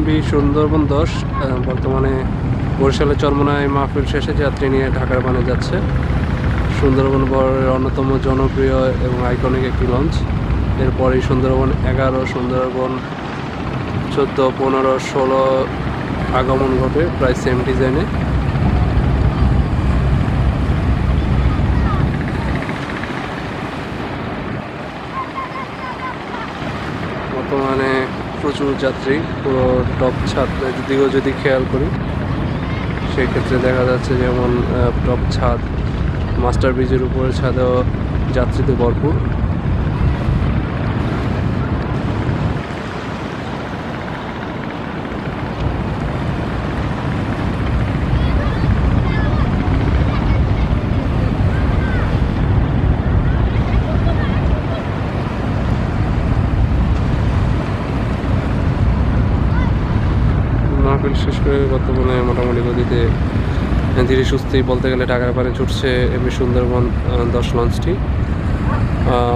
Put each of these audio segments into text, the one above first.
MB Sundarban দশ বর্তমানে বরিশালের চরমনায় মাহফিল শেষে যাত্রী নিয়ে ঢাকার বানে যাচ্ছে। সুন্দরবন বরের অন্যতম জনপ্রিয় এবং আইকনিক একটি লঞ্চ। এরপরেই সুন্দরবন এগারো, সুন্দরবন চোদ্দ, পনেরো, ষোলো আগমন ঘটে প্রায় সেম ডিজাইনে বর্তমানে প্রচুর যাত্রী, পুরো টপ ছাদ দিকেও যদি খেয়াল করি, সেক্ষেত্রে দেখা যাচ্ছে যেমন টপ ছাদ মাস্টার ব্রিজের উপরে ছাদেও যাত্রীতে ভরপুর। মাহফিল শেষ করে বর্তমানে মোটামুটি গতিতে ধীরে সুস্থেই বলতে গেলে টাকার পারে ছুটছে, এমনি সুন্দরবন দশ লঞ্চটি।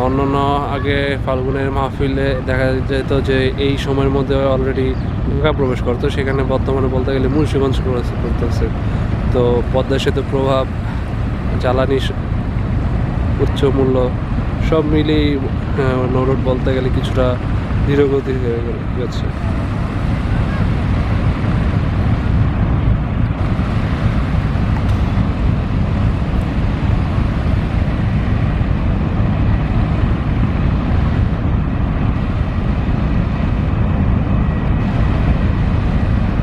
অন্যান্য আগে ফাল্গুনের মাহফিলে দেখা যেত যে এই সময়ের মধ্যে অলরেডি ঢাকা প্রবেশ করতো, সেখানে বর্তমানে বলতে গেলে মুন্সিগঞ্জ করতেছে। তো পদ্মা সেতু প্রভাব, জ্বালানি উচ্চ মূল্য সব মিলিয়েই নৌরোড বলতে গেলে কিছুটা ধীরগতি হয়ে গেছে।